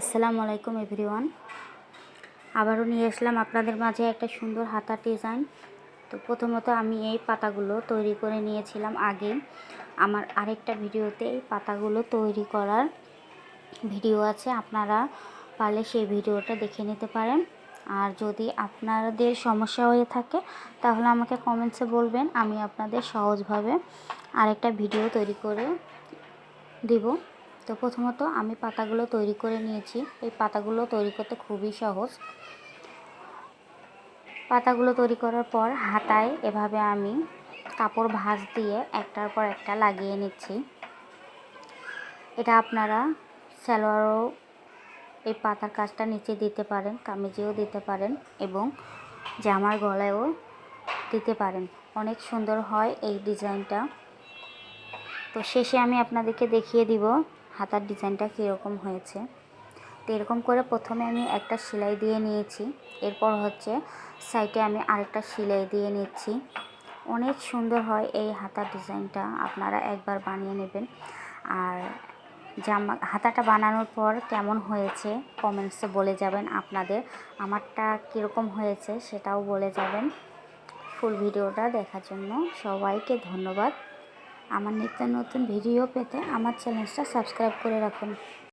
আসসালামু আলাইকুম, এভরিওয়ান। আবারও নিয়ে আসলাম আপনাদের মাঝে একটা সুন্দর হাতার ডিজাইন। তো প্রথমত আমি এই পাতাগুলো তৈরি করে নিয়েছিলাম আগে। আমার আরেকটা ভিডিওতে এই পাতাগুলো তৈরি করার ভিডিও আছে, আপনারা পারলে সেই ভিডিওটা দেখে নিতে পারেন। আর যদি আপনাদের সমস্যা হয়ে থাকে, তাহলে আমাকে কমেন্টসে বলবেন, আমি আপনাদের সহজভাবে আরেকটা ভিডিও তৈরি করে দিব। তো প্রথমত আমি পাতাগুলো তৈরি করে নিয়েছি। এই পাতাগুলো তৈরি করতে খুবই সহজ। পাতাগুলো তৈরি করার পর হাতায় এভাবে আমি কাপড় ভাঁজ দিয়ে একটার পর একটা লাগিয়ে নিচ্ছি। এটা আপনারা সালোয়ারও এই পাতার কাজটা নিচে দিতে পারেন, কামিজেও দিতে পারেন এবং জামার গলায়ও দিতে পারেন। অনেক সুন্দর হয় এই ডিজাইনটা। তো শেষে আমি আপনাদেরকে দেখিয়ে দিব হাতার ডিজাইনটা কীরকম হয়েছে। তো এরকম করে প্রথমে আমি একটা সেলাই দিয়ে নিয়েছি। এরপর হচ্ছে সাইডে আমি আরেকটা সেলাই দিয়ে নিচ্ছি। অনেক সুন্দর হয় এই হাতার ডিজাইনটা, আপনারা একবার বানিয়ে নেবেন। আর জামা, হাতাটা বানানোর পর কেমন হয়েছে কমেন্টসে বলে যাবেন আপনাদের। আমারটা কীরকম হয়েছে সেটাও বলে যাবেন। ফুল ভিডিওটা দেখার জন্য সবাইকে ধন্যবাদ। আমার নিত্য নতুন ভিডিও পেতে আমার চ্যানেলটা সাবস্ক্রাইব করে রাখুন।